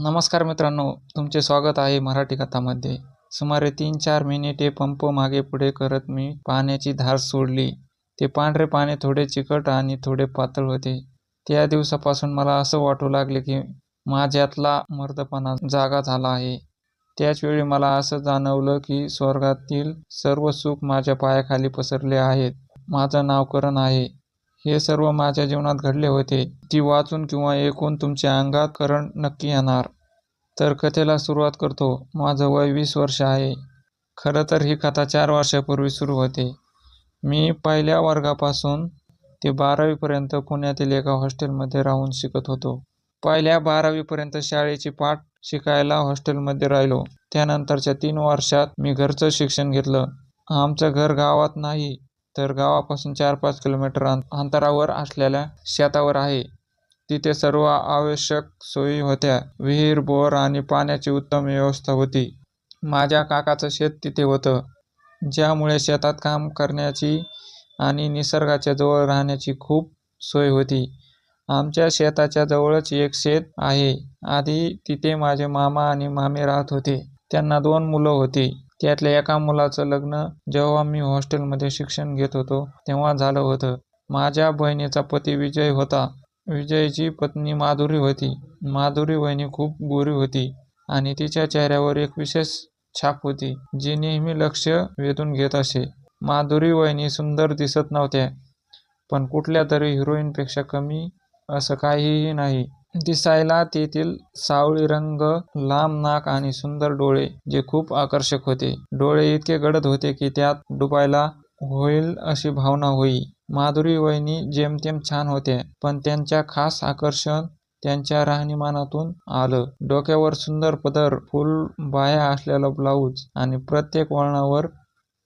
नमस्कार मित्रांनो तुमचे स्वागत आहे मराठी कथामध्ये. सुमारे तीन चार मिनिटे पंप मागे पुढे करत मी पाण्याची धार सोडली. ते पांढरे पाणी थोडे चिकट आणि थोडे पातळ होते. त्या दिवसापासून मला असं वाटू लागले की माझ्यातला मर्दपणा जागा झाला आहे. त्याचवेळी मला असं जाणवलं की स्वर्गातील सर्व सुख माझ्या पायाखाली पसरले आहेत. माझं नावकरण आहे. हे सर्व माझ्या जीवनात घडले होते. ती वाचून किंवा ऐकून तुमच्या अंगात करण नक्की येणार. तर कथेला सुरुवात करतो. माझं वय वीस वर्ष आहे. खरं तर ही कथा चार वर्षापूर्वी सुरू होते. मी पहिल्या वर्गापासून ते बारावीपर्यंत पुण्यातील एका हॉस्टेलमध्ये राहून शिकत होतो. पहिल्या बारावीपर्यंत शाळेची पाठ शिकायला हॉस्टेलमध्ये राहिलो. त्यानंतरच्या तीन वर्षात मी घरचं शिक्षण घेतलं. आमचं घर गावात नाही. तर गावापासून चार पाच किलोमीटर अंतरावर असलेल्या शेतावर आहे. तिथे सर्व आवश्यक सोयी होत्या. विहीर बोर आणि पाण्याची उत्तम व्यवस्था होती. माझ्या काकाचं शेत तिथे होतं. ज्यामुळे शेतात काम करण्याची आणि निसर्गाच्या जवळ राहण्याची खूप सोय होती. आमच्या शेताच्या जवळच एक शेत आहे. आधी तिथे माझे मामा आणि मामी राहत होते. त्यांना दोन मुलं होती. त्यातल्या एका मुलाचं लग्न जेव्हा मी हॉस्टेलमध्ये शिक्षण घेत होतो तेव्हा झालं होतं. माझ्या बहिणीचा पती विजय होता. विजयची पत्नी माधुरी होती. माधुरी वहिनी खूप गोरी होती आणि तिच्या चेहऱ्यावर एक विशेष छाप होती जी नेहमी लक्ष वेधून घेत असे. माधुरी वहिनी सुंदर दिसत नव्हत्या पण कुठल्या तरी हिरोईनपेक्षा कमी असं काहीही नाही. दिसायला तेथील सावळी रंग लांब नाक आणि सुंदर डोळे जे खूप आकर्षक होते. डोळे इतके गडद होते की त्यात डुबायला होईल अशी भावना होई. माधुरी वहिनी जेमतेम छान होत्या पण त्यांच्या खास आकर्षण त्यांच्या राहणीमानातून आलं. डोक्यावर सुंदर पदर फुल बाया असलेला ब्लाऊज आणि प्रत्येक वळणावर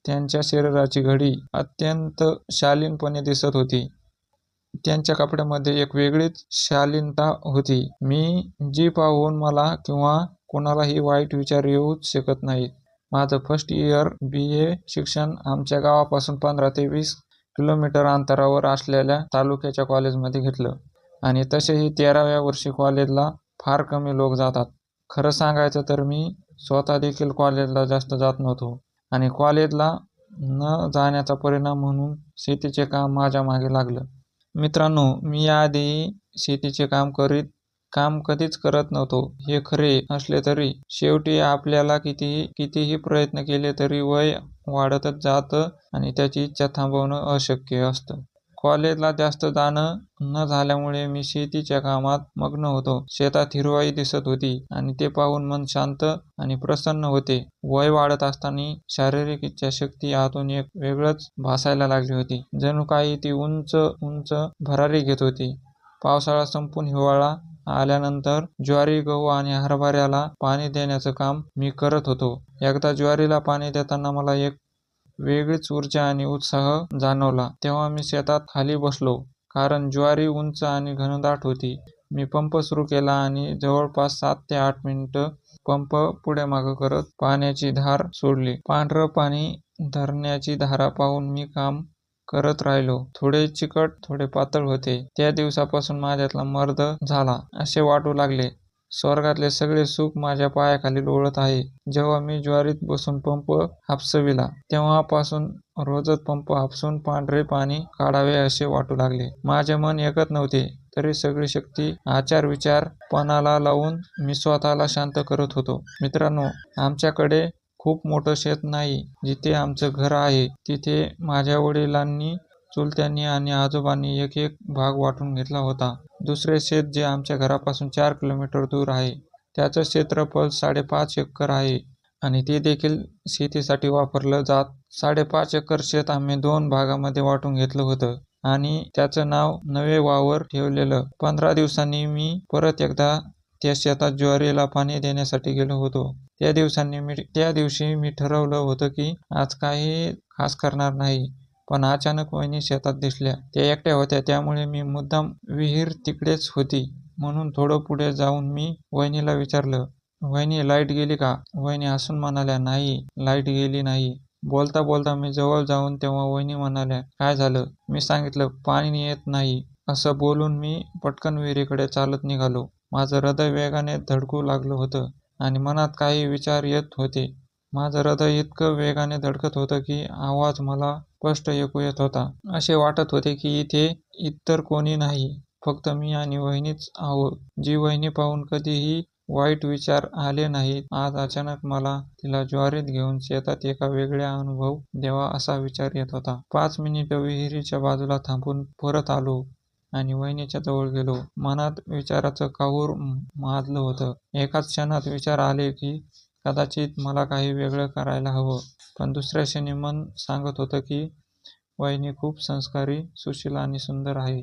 त्यांच्या शरीराची घडी अत्यंत शालीनपणे दिसत होती. त्यांच्या कपड्यामध्ये एक वेगळीच शालीनता होती. मी जी पाहून मला किंवा कोणालाही वाईट विचार येऊच शकत नाहीत. माझं फर्स्ट इयर बी ए शिक्षण आमच्या गावापासून पंधरा ते वीस किलोमीटर अंतरावर असलेल्या तालुक्याच्या कॉलेजमध्ये घेतलं. आणि तसेही तेराव्या वर्षी कॉलेजला फार कमी लोक जातात. खरं सांगायचं तर मी स्वतः देखील कॉलेजला जास्त जात नव्हतो. आणि कॉलेजला न जाण्याचा परिणाम म्हणून शेतीचे काम माझ्या मागे लागलं. मित्रांनो मी याआधी शेतीचे काम करीत काम कधीच करत नव्हतो. हे खरे असले तरी शेवटी आपल्याला कितीही कितीही प्रयत्न केले तरी वय वाढतच जातं आणि त्याची इच्छा थांबवणं अशक्य असतं. कॉलेजला जास्त जाणं न झाल्यामुळे मी शेतीच्या कामात मग्न होतो. शेतात हिरवाई दिसत होती आणि ते पाहून मन शांत आणि प्रसन्न होते. वय वाढत असताना शारीरिक इच्छाशक्ती आतून एक वेगळंच भासायला लागली होती. जणू काही ती उंच उंच भरारी घेत होती. पावसाळा संपून हिवाळा आल्यानंतर ज्वारी गहू आणि हरभऱ्याला पाणी देण्याचं काम मी करत होतो. एकदा ज्वारीला पाणी देताना मला एक वेगळीच ऊर्जा आणि उत्साह जाणवला. तेव्हा मी शेतात खाली बसलो कारण ज्वारी उंच आणि घनदाट होती. मी पंप सुरू केला आणि जवळपास सात ते आठ मिनिटं पंप पुढे मागं करत पाण्याची धार सोडली. पांढरं पाणी धरण्याची धारा पाहून मी काम करत राहिलो. थोडे चिकट थोडे पातळ होते. त्या दिवसापासून माझ्यातला मर्द झाला असे वाटू लागले. स्वर्गातले सगळे सुख माझ्या पायाखाली लोळत आहे. जेव्हा मी ज्वारीत बसून पंप हापसविला तेव्हापासून रोजच पंप हापसून पांढरे पाणी काढावे असे वाटू लागले. माझे मन ऐकत नव्हते तरी सगळी शक्ती आचार विचार पणाला लावून मी स्वतःला शांत करत होतो. मित्रांनो आमच्याकडे खूप मोठं शेत नाही जिथे आमचं घर आहे. तिथे माझ्या वडिलांनी चुलत्यांनी आणि आजोबांनी एक एक भाग वाटून घेतला होता. दुसरे शेत जे आमच्या घरापासून चार किलोमीटर दूर आहे त्याचं क्षेत्रफळ साडेपाच एकर आहे आणि ते देखील शेतीसाठी वापरलं जात. साडेपाच एकर शेत आम्ही दोन भागामध्ये वाटून घेतलं होतं आणि त्याचं नाव नवे वावर ठेवलेलं. पंधरा दिवसांनी मी परत एकदा त्या शेतात ज्वारीला पाणी देण्यासाठी गेलो होतो. त्या दिवसांनी मी त्या दिवशी मी ठरवलं होतं की आज काही खास करणार नाही. पण अचानक वहिनी शेतात दिसल्या. त्या एकट्या होत्या त्यामुळे मी मुद्दाम विहीर तिकडेच होती. म्हणून थोडं पुढे जाऊन मी वहिनीला विचारलं वहिनी लाइट गेली का? वहिनी हसून म्हणाल्या नाही लाइट गेली नाही. बोलता बोलता मी जवळ जाऊन तेव्हा वहिनी म्हणाल्या काय झालं? मी सांगितलं पाणी येत नाही. असं बोलून मी पटकन विहिरीकडे चालत निघालो. माझं हृदय वेगाने धडकू लागलं होतं आणि मनात काही विचार येत होते. माझं हृदय इतकं वेगाने धडकत होतं की आवाज मला स्पष्ट ऐकू येत होता. असे वाटत होते की इथे इतर कोणी नाही, फक्त मी आणि वहिनीच आहोत. जी वहिनी पाहून कधीही वाईट विचार आले नाहीत. आज अचानक मला तिला ज्वारीत घेऊन शेतात एका वेगळा अनुभव द्यावा असा विचार येत होता. पाच मिनिटं विहिरीच्या बाजूला थांबून परत आलो आणि वहिनीच्या जवळ गेलो. मनात विचाराचं काहूर माजलं होतं. एकाच क्षणात विचार आले की कदाचित मला काही वेगळं करायला हवं. पण दुसऱ्या क्षणी मन सांगत होतं की वहिनी खूप संस्कारी, सुशील आणि सुंदर आहे.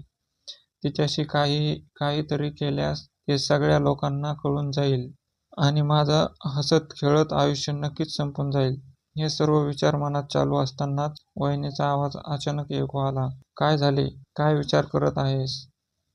तिच्याशी काहीतरी केल्यास ते सगळ्या लोकांना कळून जाईल आणि माझं हसत-खेळत आयुष्य नक्कीच संपून जाईल. हे सर्व विचार मनात चालू असतानाच वहिनीचा आवाज अचानक ऐकू आला. काय झाले? काय विचार करत आहेस?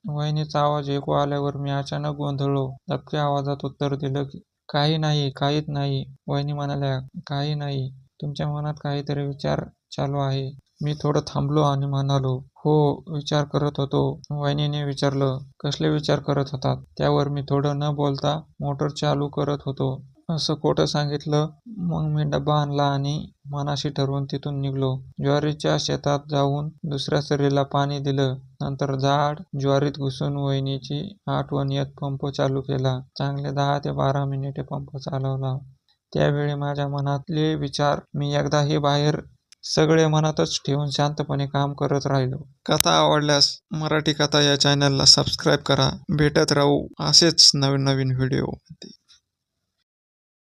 वहिनीचा आवाज ऐकू आल्यावर मी अचानक गोंधळलो. दबक्या आवाजात उत्तर दिलं, काही नाही, काहीच नाही. वहिनी म्हणाल्या, काही नाही. तुमच्या मनात काहीतरी विचार चालू आहे. मी थोडं थांबलो आणि म्हणालो, हो, विचार करत होतो. वहिनीने विचारलं, कसले विचार करत होतात? त्यावर मी थोडं न बोलता मोटर चालू करत होतो, असं खोटं सांगितलं. मग मी डबा आणला आणि मनाशी ठरवून तिथून निघालो. ज्वारीच्या शेतात जाऊन दुसऱ्या सरीला पाणी दिलं. नंतर झाड ज्वारीत घुसून वहिनीची आठवण येत पंप चालू केला. चांगले दहा ते बारा मिनिटे पंप चालवला. त्यावेळी माझ्या मनातले विचार मी एकदाही बाहेर सगळे मनातच ठेवून शांतपणे काम करत राहिलो. कथा आवडल्यास मराठी कथा या चॅनलला सबस्क्राईब करा. भेटत राहू असेच नवीन नवीन व्हिडिओ